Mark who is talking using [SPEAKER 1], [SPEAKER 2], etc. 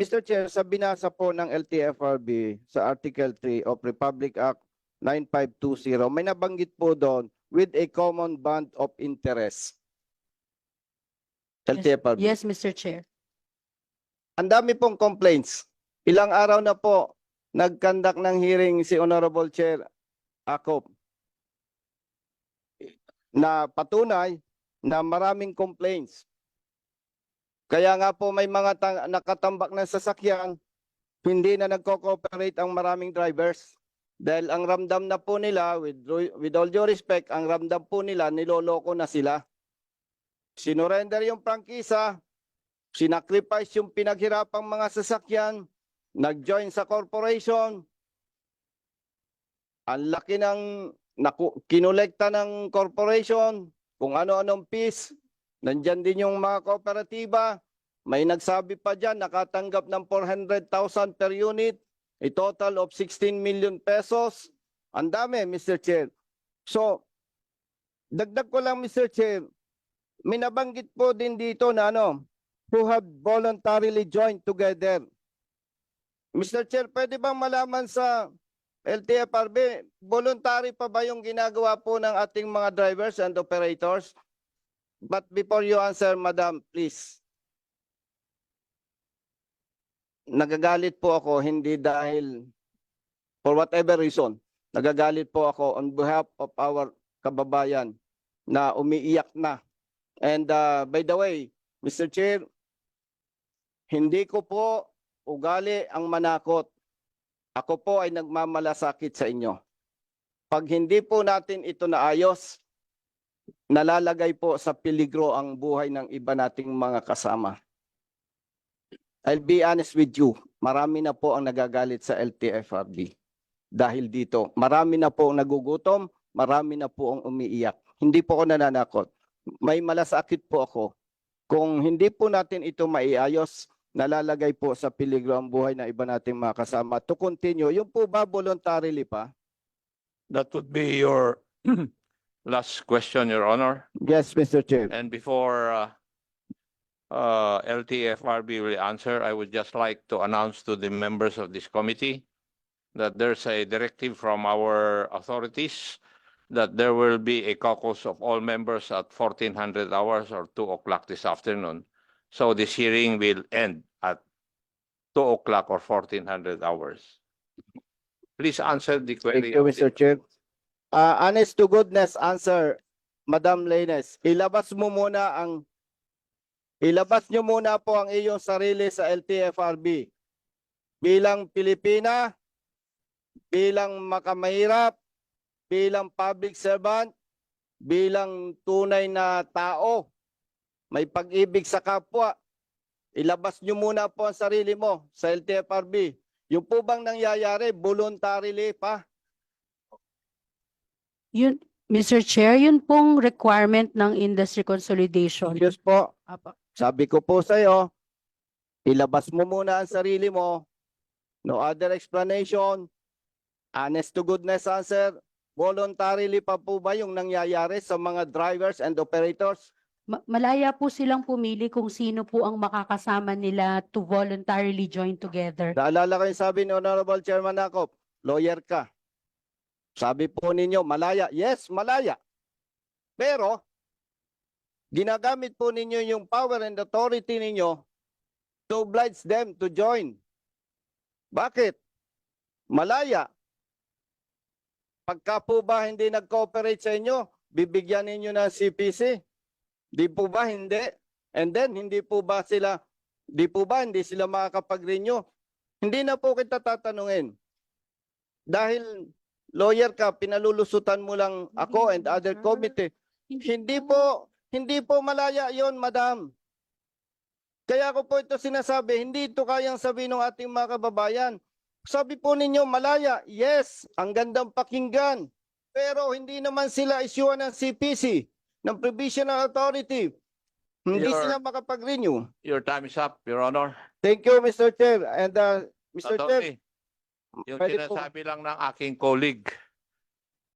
[SPEAKER 1] Mr. Chair, sa binasa po ng LTFRB sa Article 3 of Republic Act 9520, may nabanggit po doon with a common bond of interest. LTFRB.
[SPEAKER 2] Yes, Mr. Chair.
[SPEAKER 1] Ang dami pong complaints. Ilang araw na po nagkandak ng hearing si Honorable Chair Akop na patunay na maraming complaints. Kaya nga po may mga nakatambak na sasakyan, hindi na nagko-cooperate ang maraming drivers. Dahil ang ramdam na po nila, with, with all due respect, ang ramdam po nila, niloloko na sila. Sinurrender yung prangkisa, sinacrifice yung pinaghirapang mga sasakyan, nag-join sa corporation, ang laki ng naku, kinolekta ng corporation, kung ano-anong fees, nandyan din yung mga kooperatiba, may nagsabi pa dyan, nakatanggap ng 400,000 per unit, a total of 16 million pesos. Ang dami, Mr. Chair. So, dagdag ko lang, Mr. Chair, may nabanggit po din dito na ano, who have voluntarily joined together. Mr. Chair, pwede bang malaman sa LTFRB, voluntary pa ba yung ginagawa po ng ating mga drivers and operators? But before you answer, Madam, please. Nagagalit po ako hindi dahil for whatever reason, nagagalit po ako on behalf of our kababayan na umiiyak na. And uh, by the way, Mr. Chair, hindi ko po ugali ang manakot. Ako po ay nagmamalasakit sa inyo. Pag hindi po natin ito naayos, nalalagay po sa peligro ang buhay ng iba nating mga kasama. I'll be honest with you, marami na po ang nagagalit sa LTFRB. Dahil dito, marami na po ang nagugutom, marami na po ang umiiyak. Hindi po ako nananakot. May malasakit po ako. Kung hindi po natin ito maiayos, nalalagay po sa peligro ang buhay ng iba nating mga kasama. To continue, yung po ba voluntarily pa?
[SPEAKER 3] That would be your last question, Your Honor.
[SPEAKER 1] Yes, Mr. Chair.
[SPEAKER 3] And before uh, uh, LTFRB will answer, I would just like to announce to the members of this committee that there's a directive from our authorities that there will be a caucus of all members at fourteen hundred hours or two o'clock this afternoon. So this hearing will end at two o'clock or fourteen hundred hours. Please answer the query.
[SPEAKER 1] Thank you,
[SPEAKER 3] of
[SPEAKER 1] Mr. Chair. Uh, honest to goodness answer, Madam Leines, ilabas mo muna ang ilabas nyo muna po ang iyong sarili sa LTFRB. Bilang Pilipina, bilang makamahirap, bilang public servant, bilang tunay na tao, may pag-ibig sa kapwa. Ilabas nyo muna po ang sarili mo sa LTFRB. Yung po bang nangyayari, voluntarily pa?
[SPEAKER 2] Yun, Mr. Chair, yun pong requirement ng industry consolidation.
[SPEAKER 1] Diyos po,
[SPEAKER 2] Apo.
[SPEAKER 1] sabi ko po sa iyo, ilabas mo muna ang sarili mo. No other explanation. Honest to goodness answer. Voluntarily pa po ba yung nangyayari sa mga drivers and operators?
[SPEAKER 2] Ma- malaya po silang pumili kung sino po ang makakasama nila to voluntarily join together.
[SPEAKER 1] Naalala ko yung sabi ni Honorable Chairman Akop, lawyer ka. Sabi po ninyo, malaya. Yes, malaya. Pero, ginagamit po ninyo yung power and authority ninyo to oblige them to join. Bakit? Malaya. Pagka po ba hindi nag-cooperate sa inyo, bibigyan ninyo ng CPC? Di po ba hindi? And then, hindi po ba sila, di po ba hindi sila makakapag-renew? Hindi na po kita tatanungin. Dahil lawyer ka, pinalulusutan mo lang ako and other committee. Hindi po, hindi po malaya yon madam. Kaya ko po ito sinasabi, hindi ito kayang sabihin ng ating mga kababayan. Sabi po ninyo, malaya. Yes, ang gandang pakinggan. Pero hindi naman sila isyuan ng CPC, ng Provisional Authority. Hindi
[SPEAKER 3] Your-
[SPEAKER 1] sila makapag-renew.
[SPEAKER 3] Your time is up, Your Honor.
[SPEAKER 1] Thank you, Mr. Chair. And uh, Mr. Chair,
[SPEAKER 3] Attorney, yung
[SPEAKER 1] pwede po-
[SPEAKER 3] sinasabi lang ng aking colleague